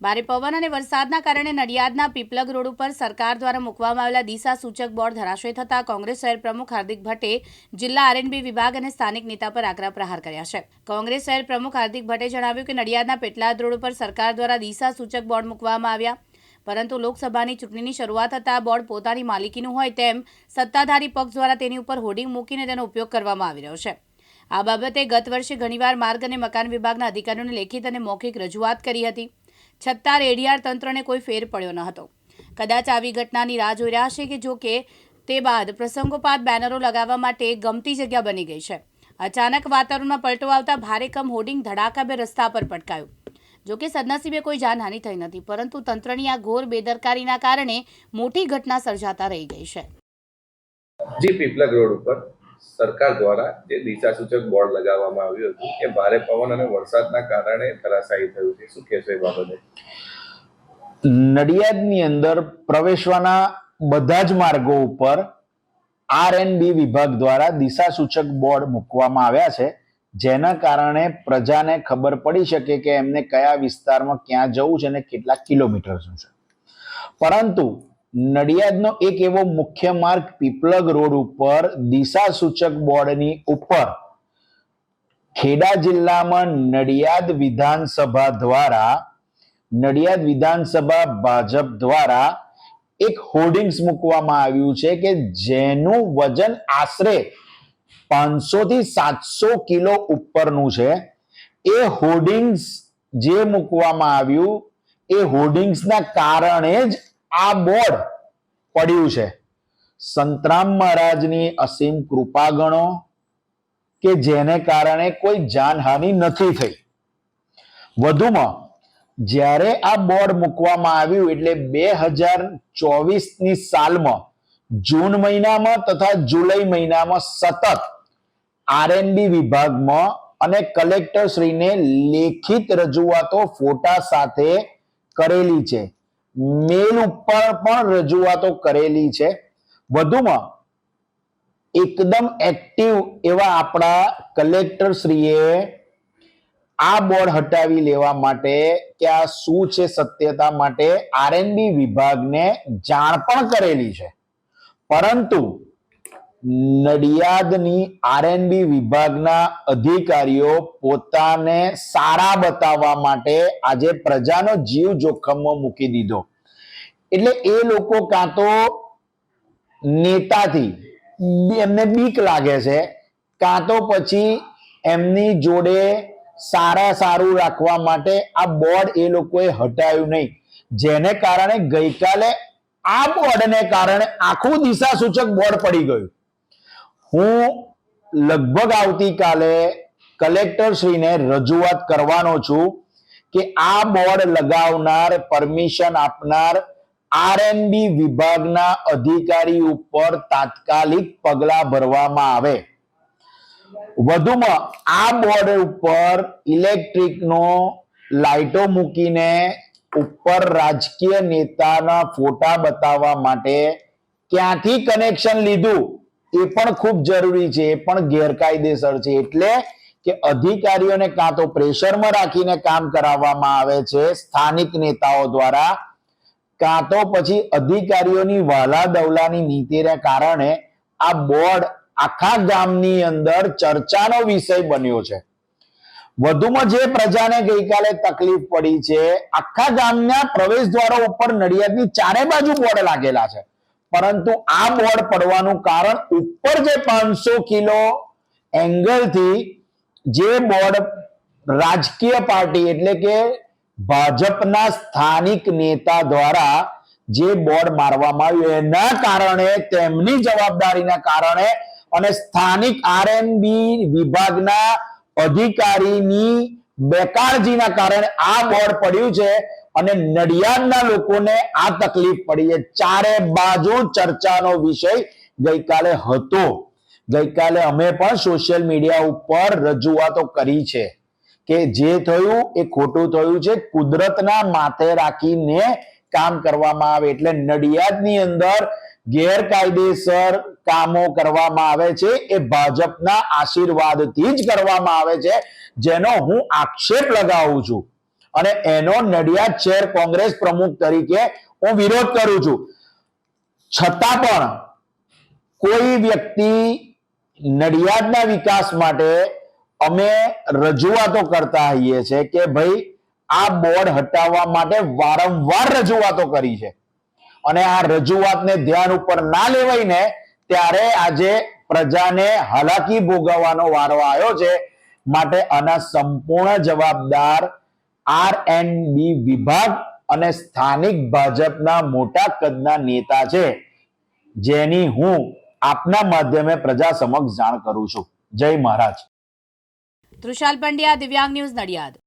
ભારે પવન અને વરસાદના કારણે નડિયાદના પીપલગ રોડ ઉપર સરકાર દ્વારા મૂકવામાં આવેલા દિશા સૂચક બોર્ડ ધરાશય થતાં કોંગ્રેસ શહેર પ્રમુખ હાર્દિક ભટ્ટે જિલ્લા આરએનબી વિભાગ અને સ્થાનિક નેતા પર આકરા પ્રહાર કર્યા છે. કોંગ્રેસ શહેર પ્રમુખ હાર્દિક ભટ્ટે જણાવ્યું કે નડિયાદના પેટલાદ રોડ ઉપર સરકાર દ્વારા દિશા સૂચક બોર્ડ મૂકવામાં આવ્યા. પરંતુ લોકસભાની ચૂંટણીની શરૂઆત થતાં બોર્ડ પોતાની માલિકીનું હોય તેમ સત્તાધારી પક્ષ દ્વારા તેની ઉપર હોર્ડિંગ મૂકીને તેનો ઉપયોગ કરવામાં આવી રહ્યો છે. આ બાબતે ગત વર્ષે ઘણીવાર માર્ગ અને મકાન વિભાગના અધિકારીઓને લેખિત અને મૌખિક રજૂઆત કરી હતી. છતાં રેડિયાર તંત્રને કોઈ ફેર પડ્યો ન હતો. કદાચ આવી ઘટનાની રાહ જોઈ રહ્યા છે કે જો કે, તે બાદ પ્રસંગોપાત બેનરો લગાવવા માટે ગમતી જગ્યા બની ગઈ છે. અચાનક વાતાવરણમાં પલટો આવતા ભારે કમ હોર્ડિંગ ધડાકાભેર રસ્તા પર પટકાયું. જો કે સદનસીબે કોઈ જાનહાનિ થઈ નથી, પરંતુ તંત્રની આ ઘોર બેદરકારીના કારણે મોટી ઘટના સર્જાતા રહી ગઈ છે. જી, પીપલગ રોડ ઉપર સરકાર દ્વારા જે દિશા સૂચક બોર્ડ લગાવવામાં આવ્યું હતું એ ભારે પવન અને વરસાદના કારણે ધરાશાયી થયું છે. શું કહેશો એ બાબતે? નડિયાદની અંદર પ્રવેશવાના બધા જ માર્ગો ઉપર આર એન બી વિભાગ દ્વારા દિશા સૂચક બોર્ડ મૂકવામાં આવ્યા છે, જેના કારણે પ્રજાને ખબર પડી શકે કે એમને કયા વિસ્તારમાં ક્યાં જવું છે અને કેટલા કિલોમીટર શું છે પરંતુ નડિયાદનો એક એવો મુખ્ય માર્ગ પીપલગ રોડ ઉપર દિશા સૂચક બોર્ડની ઉપર ખેડા જિલ્લામાં નડિયાદ વિધાનસભા દ્વારા, નડિયાદ વિધાનસભા ભાજપ દ્વારા એક હોર્ડિંગ્સ મૂકવામાં આવ્યું છે કે જેનું વજન આશરે પાંચસો થી સાતસો કિલો ઉપરનું છે. એ હોર્ડિંગ્સ જે મૂકવામાં આવ્યું, એ હોર્ડિંગ્સના કારણે જ આ બોર્ડ પડ્યું છે. સંતરામ મહારાજની અસીમ કૃપા ગણો કે જેને કારણે કોઈ જાનહાનિ નથી થઈ. વધુમાં, જ્યારે આ બોર્ડ મૂકવામાં આવ્યું એટલે બે હજાર ચોવીસની સાલમાં, જૂન મહિનામાં તથા જુલાઈ મહિનામાં સતત આરએનબી વિભાગમાં અને કલેક્ટર શ્રીને લેખિત રજૂઆતો ફોટા સાથે કરેલી છે. મેલ ઉપર પણ રજૂઆતો કરેલી છે. વધુમાં, એકદમ એક્ટિવ એવા આપણા કલેક્ટર શ્રીએ આ બોર્ડ હટાવી લેવા માટે કે આ શું છે સત્યતા માટે આરએનબી વિભાગને જાણ પણ કરેલી છે. પરંતુ નડિયાદની આરએનબી વિભાગના અધિકારીઓ પોતાને સારા બતાવવા માટે આજે પ્રજાનો જીવ જોખમમાં મૂકી દીધો. એટલે એ લોકો કાં તો નેતાથી એમને બીક લાગે છે, કાં તો પછી એમની જોડે સારા સારું રાખવા માટે આ બોર્ડ એ લોકોએ હટાવ્યું નહીં. જેને કારણે ગઈકાલે આ બોર્ડને કારણે આખું દિશા સૂચક બોર્ડ પડી ગયું. હું લગભગ આવતીકાલે કલેક્ટર શ્રીને રજૂઆત કરવાનો છું કે આ બોર્ડ લગાવનાર પરમિશન આપનાર આરએનબી વિભાગના અધિકારી ઉપર તાત્કાલિક પગલા ભરવામાં આવે. વધુમાં આ બોર્ડ ઉપર ઇલેક્ટ્રિકનો લાઇટો મૂકીને ઉપર રાજકીય નેતાના ફોટા બતાવવા માટે ક્યાંથી કનેક્શન લીધું? એ પણ ખૂબ જરૂરી છે, એ પણ ગેરકાયદેસર છે, એટલે કે અધિકારીઓને કાં તો પ્રેશરમાં રાખીને કામ કરાવવામાં આવે છે, સ્થાનિક નેતાઓ દ્વારા, કાં તો પછી અધિકારીઓની વાલા દવલાની નીતિને કારણે આ બોર્ડ આખા ગામની અંદર ચર્ચાનો વિષય બન્યો છે. વધુમાં જે પ્રજાને ગઈકાલે તકલીફ પડી છે, આખા ગામના પ્રવેશ દ્વારો ઉપર નડિયાદની ચારે બાજુ બોર્ડ લાગેલા છે. પરંતુ આ બોર્ડ પડવાનું કારણ ઉપર જે પાંચસો કિલો એંગલથી જે બોર્ડ રાજકીય પાર્ટી એટલે કે ભાજપના સ્થાનિક નેતા દ્વારા જે બોર્ડ મારવામાં આવ્યું, એના કારણે, તેમની જવાબદારીના કારણે અને સ્થાનિક આરએનબી વિભાગના અધિકારીની બેકારજીના કારણે આ બોર્ડ પડ્યું છે. અને નડિયાદના લોકોને આ તકલીફ પડી છે ચારે બાજુ ચર્ચાનો વિષય ગઈકાલે હતો. ગઈકાલે અમે પણ સોશિયલ મીડિયા ઉપર રજૂઆતો કરી છે કે જે થયું એ ખોટું થયું છે. કુદરતના માથે રાખીને કામ કરવામાં આવે એટલે નડિયાદની અંદર ગેરકાયદેસર કામો કરવામાં આવે છે. એ ભાજપના આશીર્વાદથી જ કરવામાં આવે છે. જેનો હું આક્ષેપ લગાવું છું. અને એનો નડિયાદ શહેર કોંગ્રેસ પ્રમુખ તરીકે હું વિરોધ કરું છું. છતાં પણ કોઈ વ્યક્તિ નડિયાદના વિકાસ માટે અમે રજૂઆતો કરતા હોઈએ છે કે ભાઈ આ બોર્ડ હટાવવા માટે વારંવાર રજૂઆતો કરી છે. અને આ રજૂઆતને ધ્યાન ઉપર ના લેવાઈને ત્યારે આજે પ્રજાને હાલાકી ભોગવવાનો વારો આવ્યો છે. માટે આના સંપૂર્ણ જવાબદાર આર એન બી વિભાગ અને સ્થાનિક ભાજપના મોટા કદના નેતા છે. જેની હું આપના માધ્યમે પ્રજા સમક્ષ જાણ કરું છું. જય મહારાજ. તૃષાલ પંડ્યા, દિવ્યાંગ ન્યૂઝ નડિયાદ.